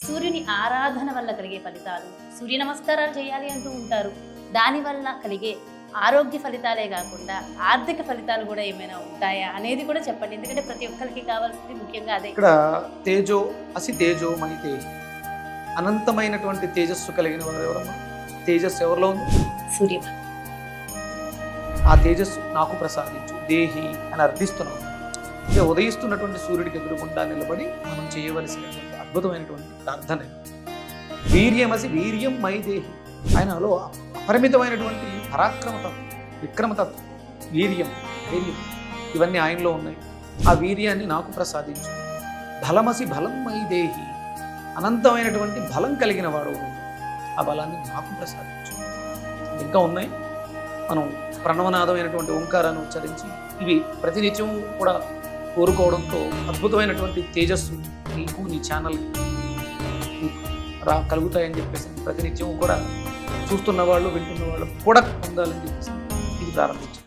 సూర్యుని ఆరాధన వల్ల కలిగే ఫలితాలు సూర్య నమస్కారాలు చేయాలి అంటూ ఉంటారు. దానివల్ల కలిగే ఆరోగ్య ఫలితాలే కాకుండా ఆర్థిక ఫలితాలు కూడా ఏమైనా ఉంటాయా అనేది కూడా చెప్పండి. ఎందుకంటే ప్రతి ఒక్కరికి కావాల్సింది ముఖ్యంగా అదే. ఇక్కడ తేజో అసి తేజో మణి తేజ. అనంతమైనటువంటి తేజస్సు కలిగిన వారు ఎవరమ్మా తేజస్సు ఎవరిలో ఉంది? సూర్య. ఆ తేజస్సు నాకు ప్రసాదించు దేహి అని అర్థిస్తున్నాం. అంటే ఉదయిస్తున్నటువంటి సూర్యుడికి ఎదురుకుండా నిలబడి మనం చేయవలసినటువంటి అద్భుతమైనటువంటి ప్రార్థన వీర్యమసి వీర్యం మై దేహి. ఆయనలో అపరిమితమైనటువంటి పరాక్రమతత్వం విక్రమతత్వం వీర్యం ధైర్యం ఇవన్నీ ఆయనలో ఉన్నాయి. ఆ వీర్యాన్ని నాకు ప్రసాదించు. బలమసి బలం మై దేహి. అనంతమైనటువంటి బలం కలిగిన వాడు ఆ బలాన్ని నాకు ప్రసాదించు. ఇంకా ఉన్నాయి. మనం ప్రణవనాదమైనటువంటి ఓంకారాన్ని ఉచ్చరించి ఇవి ప్రతినిత్యం కూడా కోరుకోవడంతో అద్భుతమైనటువంటి తేజస్సు నీకు నీ ఛానల్ రా కలుగుతాయని చెప్పేసి ప్రతినిత్యం కూడా చూస్తున్న వాళ్ళు వింటున్న వాళ్ళు కూడా పొందాలని చెప్పేసి ఇది ప్రారంభించారు